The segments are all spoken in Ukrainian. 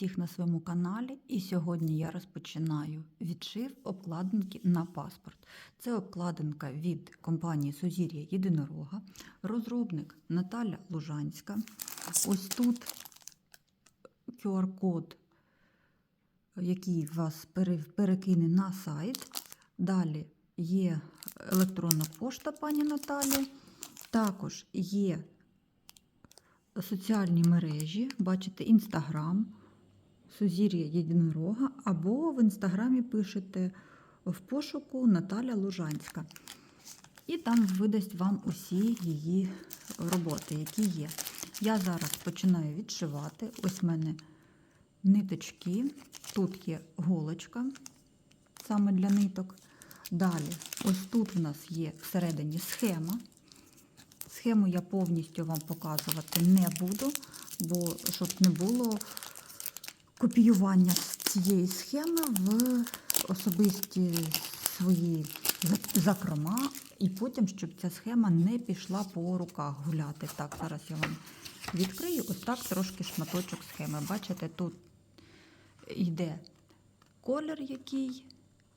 всіх на своєму каналі, і сьогодні я розпочинаю відшив обкладинки на паспорт. Це обкладинка від компанії Сузір'я Єдинорога, розробник Наталя Лужанська. Ось тут QR-код, який вас перекине на сайт. Далі є електронна пошта пані Наталі. Також є соціальні мережі, бачите, Інстаграм, Сузір'я Єдинорога, або в Інстаграмі пишете в пошуку Наталя Лужанська. І там видасть вам усі її роботи, які є. Я зараз починаю відшивати. Ось в мене ниточки. Тут є голочка саме для ниток. Далі, ось тут в нас є всередині схема. Схему я повністю вам показувати не буду, бо щоб не було копіювання цієї схеми в особисті свої за- закрома, і потім, щоб ця схема не пішла по руках гуляти. Так, зараз я вам відкрию ось так трошки шматочок схеми. Бачите, тут йде колір, який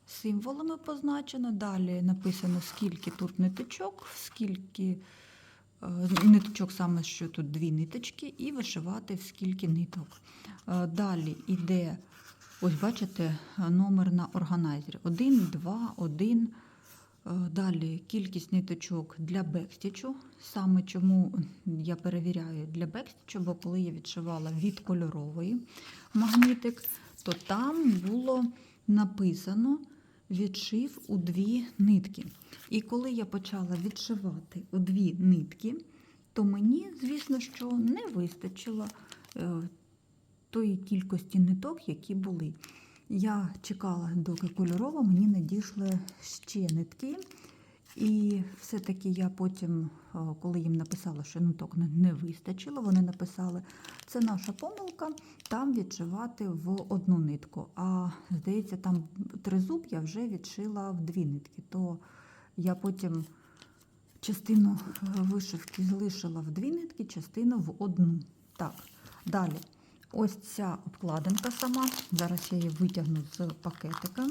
символами позначено. Далі написано, скільки тут ниточок, скільки ниточок, саме що тут дві ниточки, і вишивати в скільки ниток. Е, Далі йде, ось бачите, номер на органайзері. 1, 2, 1. Е, Далі кількість ниточок для бекстічу. Саме чому я перевіряю для бекстічу, бо коли я відшивала від кольорової магнітик, то там було написано відшив у дві нитки. І коли я почала відшивати у дві нитки, то мені, звісно, що не вистачило е, тої кількості ниток, які були. Я чекала, доки кольорово мені надійшли ще нитки. І все-таки я потім, е, коли їм написала, що ниток не- не вистачило, вони написали, це наша помилка, там відшивати в одну нитку. А здається, там тризуб я вже відшила в дві нитки. То я потім частину е, вишивки залишила в дві нитки, частину в одну. Так, далі. Ось ця обкладинка сама. Зараз я її витягну з пакетика.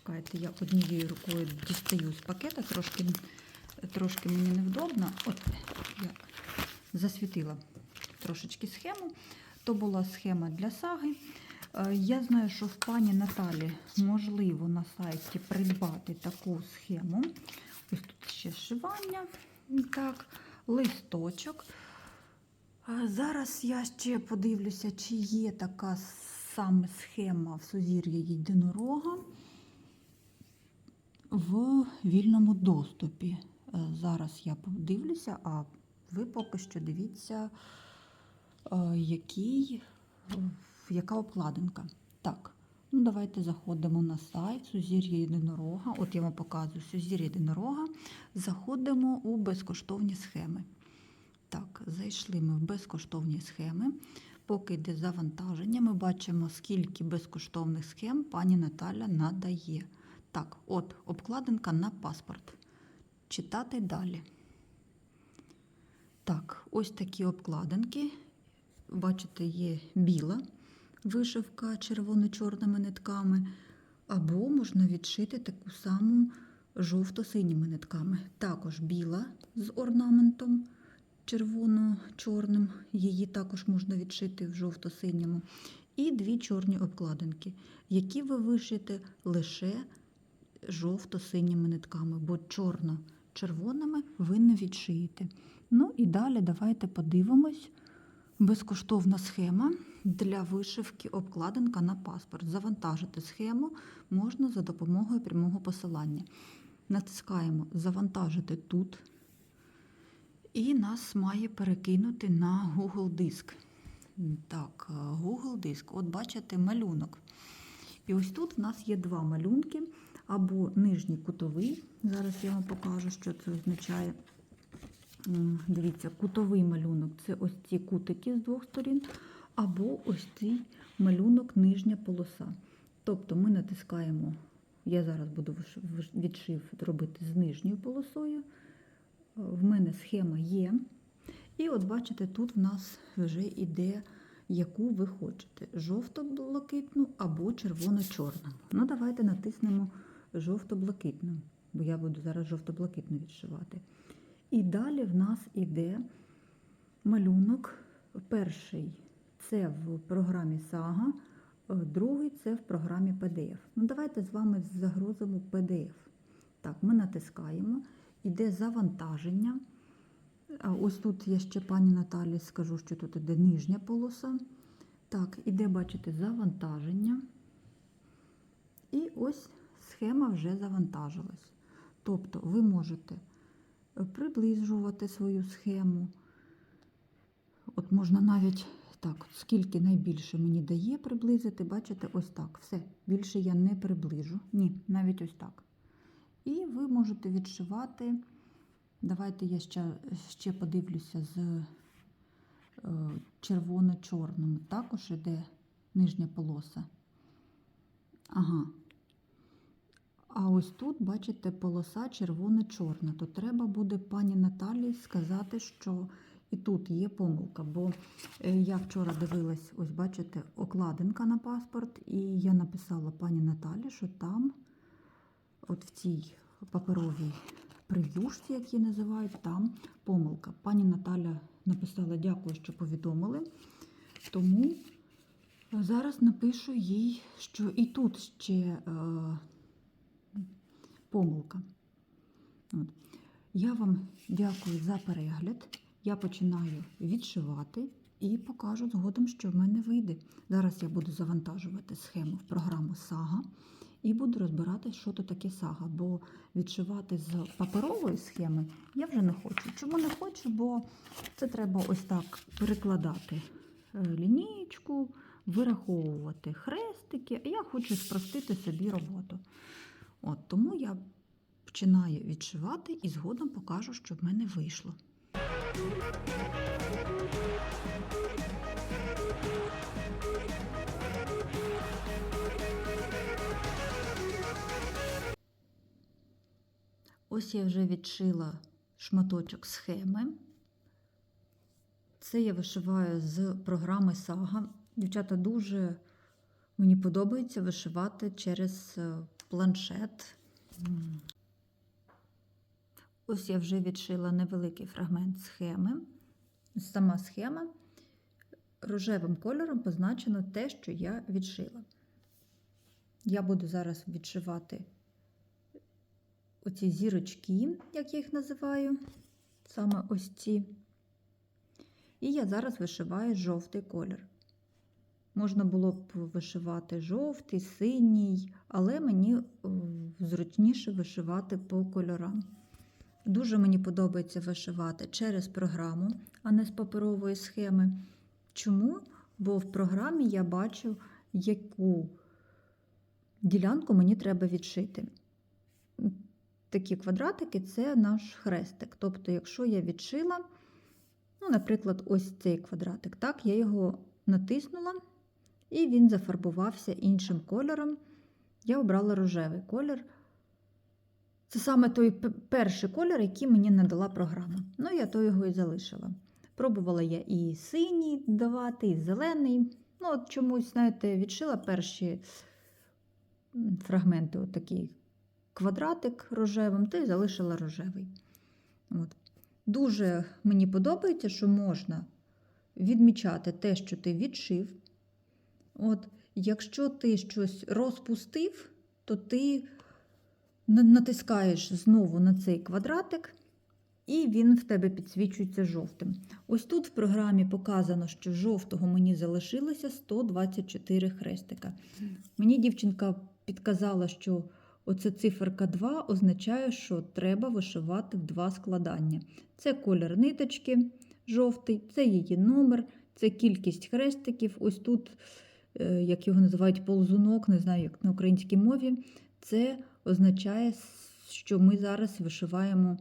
Чекайте, я однією рукою дістаю з пакета, трошки, трошки мені невдобно. От я засвітила трошечки схему. То була схема для саги. Е, Я знаю, що в пані Наталі можливо на сайті придбати таку схему. Ось тут ще зшивання, так, листочок. Зараз я ще подивлюся, чи є така саме схема в сузір'я єдинорога в вільному доступі. Е, Зараз я подивлюся, а ви поки що дивіться, е, який, е, яка обкладинка. Так, ну давайте заходимо на сайт Сузір'я єдинорога. От я вам показую Сузір'я єдинорога. Заходимо у безкоштовні схеми. Так, зайшли ми в безкоштовні схеми. Поки йде завантаження, ми бачимо, скільки безкоштовних схем пані Наталя надає. Так, от обкладинка на паспорт. Читати далі. Так, ось такі обкладинки. Бачите, є біла вишивка червоно-чорними нитками, або можна відшити таку саму жовто-синіми нитками. Також біла з орнаментом червоно-чорним, її також можна відшити в жовто-синьому. І дві чорні обкладинки, які ви вишите лише жовто-синіми нитками, бо чорно-червоними ви не відшиєте. Ну і далі давайте подивимось. Безкоштовна схема для вишивки обкладинка на паспорт. Завантажити схему можна за допомогою прямого посилання. Натискаємо Завантажити тут. І нас має перекинути на Google диск. Так, е, Google диск. От бачите малюнок. І ось тут в нас є два малюнки, або нижній кутовий. Зараз я вам покажу, що це означає. Дивіться, кутовий малюнок це ось ці кутики з двох сторін, або ось цей малюнок нижня полоса. Тобто ми натискаємо, я зараз буду відшив робити з нижньою полосою. В мене схема є. І от бачите, тут в нас вже йде, яку ви хочете: жовто-блакитну або червоно-чорну. Ну, давайте натиснемо жовто-блакитну, бо я буду зараз жовто-блакитну відшивати. І далі в нас іде малюнок. Перший це в програмі Сага, е, другий це в програмі PDF. Ну, давайте з вами загрузимо PDF. Так, ми натискаємо, іде завантаження. А ось тут я ще пані Наталі скажу, що тут іде нижня полоса. Так, іде, бачите, завантаження. І ось схема вже завантажилась. Тобто ви можете приближувати свою схему. От можна навіть так, скільки найбільше мені дає приблизити, бачите, ось так. Все. Більше я не приближу. Ні, навіть ось так. І ви можете відшивати. Давайте я ще, ще подивлюся з е, червоно-чорним. Також іде нижня полоса. Ага. А ось тут, бачите, полоса червоно-чорна. То треба буде пані Наталі сказати, що і тут є помилка. Бо е, я вчора дивилась, ось бачите, окладинка на паспорт, і я написала пані Наталі, що там, от в цій паперовій прев'юшці, як її називають, там помилка. Пані Наталя написала дякую, що повідомили. Тому зараз напишу їй, що і тут ще е, помилка. От. Я вам дякую за перегляд. Я починаю відшивати і покажу згодом, що в мене вийде. Зараз я буду завантажувати схему в програму Сага і буду розбирати, що то таке сага. Бо відшивати з паперової схеми я вже не хочу. Чому не хочу? Бо це треба ось так перекладати е, лінійку, вираховувати хрестики. А я хочу спростити собі роботу. От Тому я починаю відшивати і згодом покажу, що в мене вийшло. Ось я вже відшила шматочок схеми. Це я вишиваю з програми Сага. Дівчата, дуже мені подобається вишивати через е, планшет. Ось я вже відшила невеликий фрагмент схеми. Сама схема рожевим кольором позначено те, що я відшила. Я буду зараз відшивати оці зірочки, як я їх називаю, саме ось ці. І я зараз вишиваю жовтий колір. Можна було б вишивати жовтий, синій, але мені е, зручніше вишивати по кольорам. Дуже мені подобається вишивати через програму, а не з паперової схеми. Чому? Бо в програмі я бачу, яку ділянку мені треба відшити. Такі квадратики це наш хрестик. Тобто, якщо я відшила, ну, наприклад, ось цей квадратик, так, я його натиснула, і він зафарбувався іншим кольором. Я обрала рожевий колір. Це саме той перший колір, який мені надала програма. Ну, я то його і залишила. Пробувала я і синій давати, і зелений. Ну, от чомусь, знаєте, відшила перші фрагменти, от такий квадратик рожевим, то й залишила рожевий. От. Дуже мені подобається, що можна відмічати те, що ти відшив. От, якщо ти щось розпустив, то ти натискаєш знову на цей квадратик, і він в тебе підсвічується жовтим. Ось тут в програмі показано, що жовтого мені залишилося 124 хрестика. Мені дівчинка підказала, що оця циферка 2 означає, що треба вишивати в два складання. Це колір ниточки жовтий, це її номер, це кількість хрестиків. Ось тут, як його називають, ползунок, не знаю, як на українській мові. Це означає, що ми зараз вишиваємо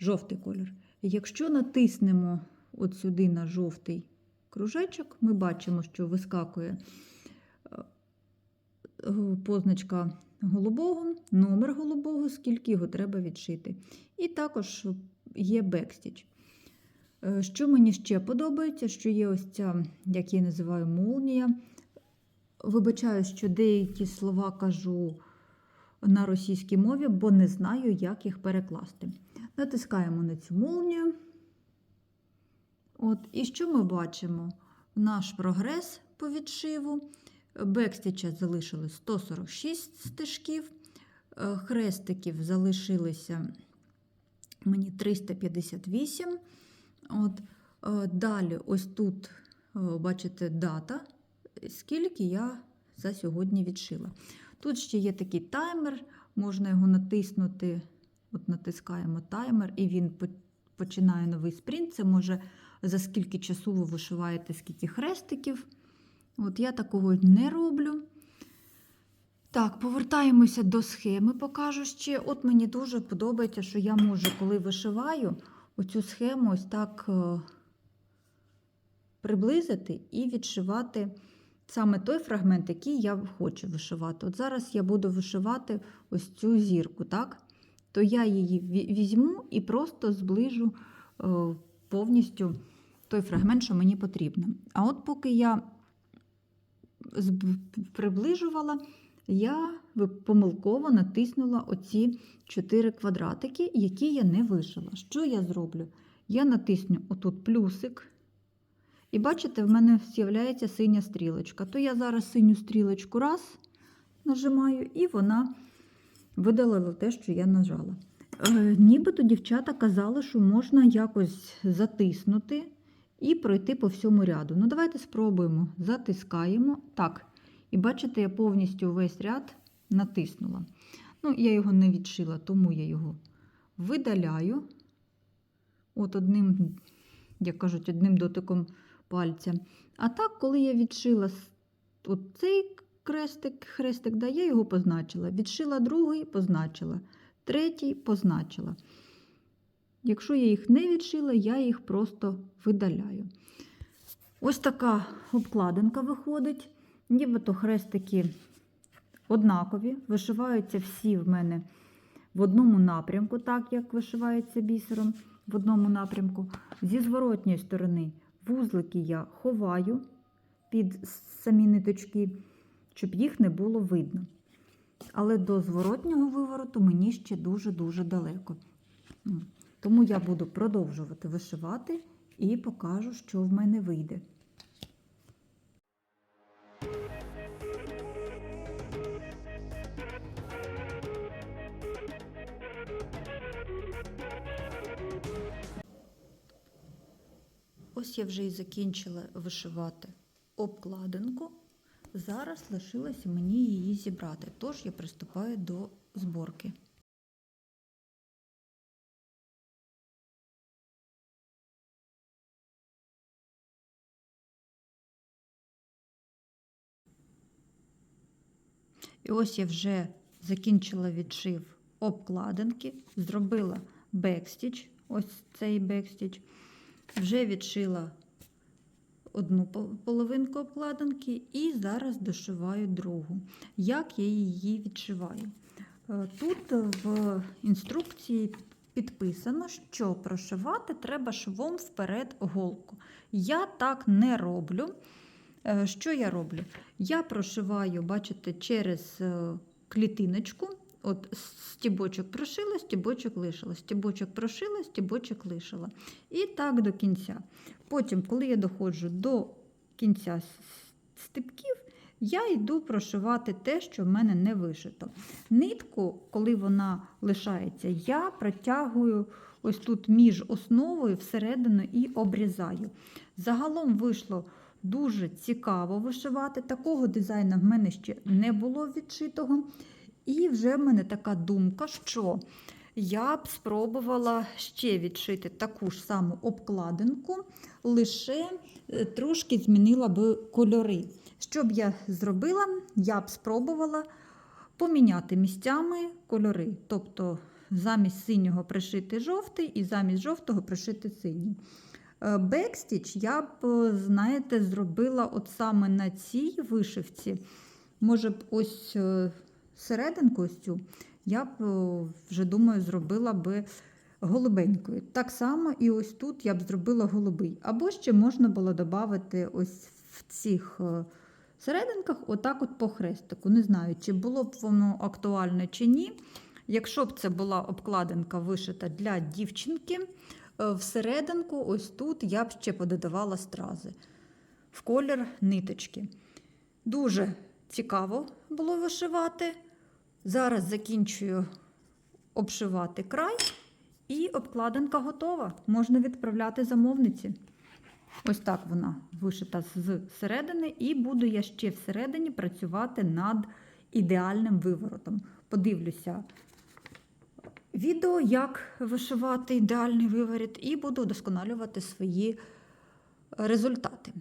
жовтий колір. Якщо натиснемо от сюди на жовтий кружечок, ми бачимо, що вискакує е, позначка голубого, номер голубого, скільки його треба відшити. І також є бекстіч. Е, Що мені ще подобається, що є ось ця, як я називаю, молнія. Вибачаю, що деякі слова кажу на російській мові, бо не знаю, як їх перекласти. Натискаємо на цю молнію. От, і що ми бачимо? Наш прогрес по відшиву. Бекстіча залишилось 146 стежків, е, хрестиків залишилося мені 358. От, е, далі, ось тут, е, бачите, дата, скільки я за сьогодні відшила. Тут ще є такий таймер, можна його натиснути. От натискаємо таймер, і він починає новий спринт. Це може за скільки часу ви вишиваєте, скільки хрестиків. От я такого не роблю. Так, повертаємося до схеми, покажу ще. От мені дуже подобається, що я можу, коли вишиваю, оцю схему ось так е, приблизити і відшивати саме той фрагмент, який я хочу вишивати. От зараз я буду вишивати ось цю зірку, так? То я її візьму і просто зближу е, повністю той фрагмент, що мені потрібно. А от поки я приближувала, я помилково натиснула оці чотири квадратики, які я не вишила. Що я зроблю? Я натисню отут плюсик. І бачите, в мене з'являється синя стрілочка. То я зараз синю стрілочку раз нажимаю, і вона видалила те, що я нажала. Е, нібито дівчата казали, що можна якось затиснути і пройти по всьому ряду. Ну, давайте спробуємо. Затискаємо. Так. І бачите, я повністю весь ряд натиснула. Ну, я його не відшила, тому я його видаляю. От одним, як кажуть, одним дотиком пальця. А так, коли я відшила с- от цей крестик, хрестик, да, я його позначила. Відшила другий, позначила. Третій позначила. Якщо я їх не відшила, я їх просто видаляю. Ось така обкладинка виходить. Нібито хрестики однакові, вишиваються всі в мене в одному напрямку, так як вишивається бісером в одному напрямку. Зі зворотньої сторони вузлики я ховаю під самі ниточки, щоб їх не було видно. Але до зворотнього вивороту мені ще дуже-дуже далеко. Тому я буду продовжувати вишивати і покажу, що в мене вийде. Ось я вже і закінчила вишивати обкладинку. Зараз лишилося мені її зібрати, тож я приступаю до зборки. І ось я вже закінчила відшив обкладинки, зробила бекстіч, ось цей бекстіч, вже відшила одну половинку обкладинки і зараз дошиваю другу. Як я її відшиваю? Е, Тут в інструкції підписано, що прошивати треба швом вперед голку. Я так не роблю. Е, Що я роблю? Я прошиваю, бачите, через е, клітиночку. От стібочок прошила, стібочок лишила, стібочок прошила, стібочок лишила. І так до кінця. Потім, коли я доходжу до кінця стебків, я йду прошивати те, що в мене не вишито. Нитку, коли вона лишається, я протягую ось тут між основою всередину і обрізаю. Загалом вийшло дуже цікаво вишивати. Такого дизайну в мене ще не було відшитого. І вже в мене така думка, що я б спробувала ще відшити таку ж саму обкладинку, лише е, трошки змінила би кольори. Що б я зробила? Я б спробувала поміняти місцями кольори. Тобто замість синього пришити жовтий і замість жовтого пришити синій. Е, Бекстіч я б, е, знаєте, зробила от саме на цій вишивці. Може б, ось серединку я б е, вже думаю, зробила би голубенькою. Так само і ось тут я б зробила голубий. Або ще можна було додати ось в цих е, серединках, отак от по хрестику. Не знаю, чи було б воно актуальне чи ні. Якщо б це була обкладинка вишита для дівчинки, е, всерединку, ось тут я б ще пододавала стрази в колір ниточки. Дуже цікаво було вишивати. Зараз закінчую обшивати край, і обкладинка готова. Можна відправляти замовниці. Ось так вона вишита з середини, і буду я ще всередині працювати над ідеальним виворотом. Подивлюся відео, як вишивати ідеальний виворіт, і буду вдосконалювати свої результати.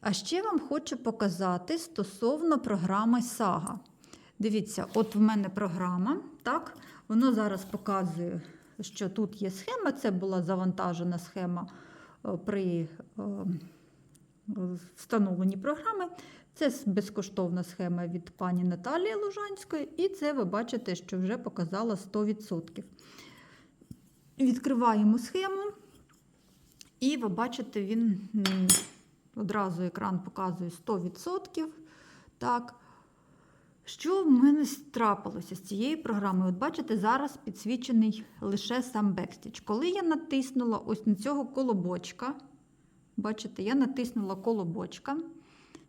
А ще вам хочу показати стосовно програми Сага. Дивіться, от в мене програма, так, воно зараз показує, що тут є схема. Це була завантажена схема е, при е, встановленні програми. Це безкоштовна схема від пані Наталії Лужанської, і це ви бачите, що вже показала 100%. Відкриваємо схему, і ви бачите, він одразу екран показує 100%. Так. Що в мене трапилося з цією програмою? От бачите, зараз підсвічений лише сам бекстіч. Коли я натиснула ось на цього колобочка, бачите, я натиснула колобочка.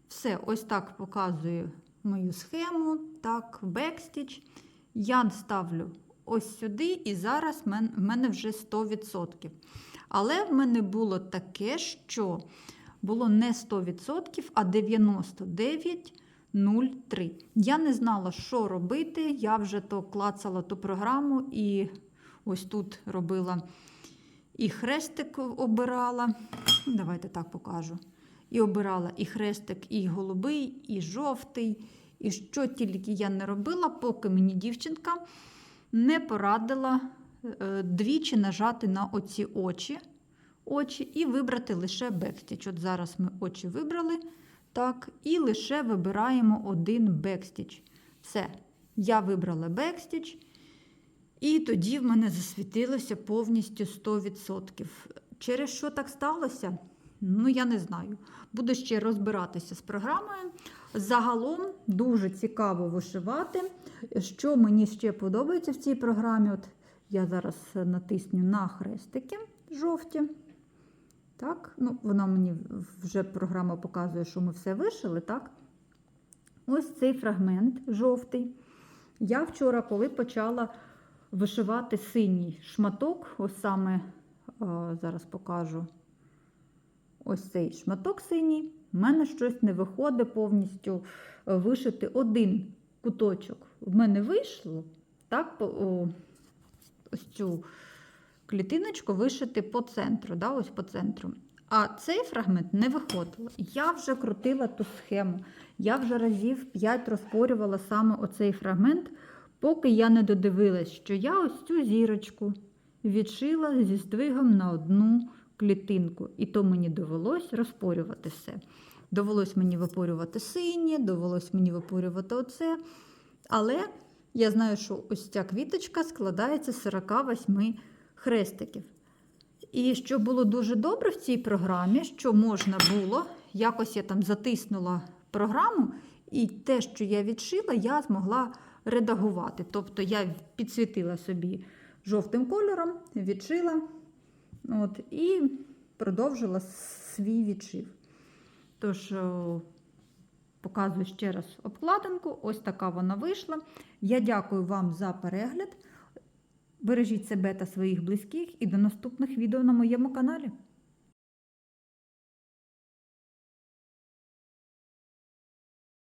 Все, ось так показую мою схему. Так, бекстіч. Я ставлю ось сюди, і зараз в мене вже 100%. Але в мене було таке, що було не 100%, а 99%. 0,3. Я не знала, що робити. Я вже то клацала ту програму і ось тут робила і хрестик обирала. Давайте так покажу. І обирала і хрестик, і голубий, і жовтий. І що тільки я не робила, поки мені дівчинка не порадила е, двічі нажати на оці очі, очі і вибрати лише бекстіч. От зараз ми очі вибрали. Так, і лише вибираємо один бекстіч. Все, я вибрала бекстіч, і тоді в мене засвітилося повністю 100%. Через що так сталося? Ну, я не знаю. Буду ще розбиратися з програмою. Загалом дуже цікаво вишивати. Що мені ще подобається в цій програмі, от я зараз натисню на хрестики жовті. Так, ну, вона мені вже програма показує, що ми все вишили, так? Ось цей фрагмент жовтий. Я вчора, коли почала вишивати синій шматок, ось саме, о, зараз покажу ось цей шматок синій, в мене щось не виходить повністю вишити один куточок. В мене вийшло, так, о, ось цю клітиночку вишити по центру, да, ось по центру. А цей фрагмент не виходило. Я вже крутила ту схему. Я вже разів 5 розпорювала саме оцей фрагмент, поки я не додивилась, що я ось цю зірочку відшила зі здвигом на одну клітинку. І то мені довелось розпорювати все. Довелось мені випорювати синє, довелось мені випорювати оце. Але я знаю, що ось ця квіточка складається з 48 хрестиків. І що було дуже добре в цій програмі, що можна було, якось я там затиснула програму, і те, що я відшила, я змогла редагувати. Тобто я підсвітила собі жовтим кольором, відшила от, і продовжила свій відшив. Тож, показую ще раз обкладинку, ось така вона вийшла. Я дякую вам за перегляд. Бережіть себе та своїх близьких і до наступних відео на моєму каналі.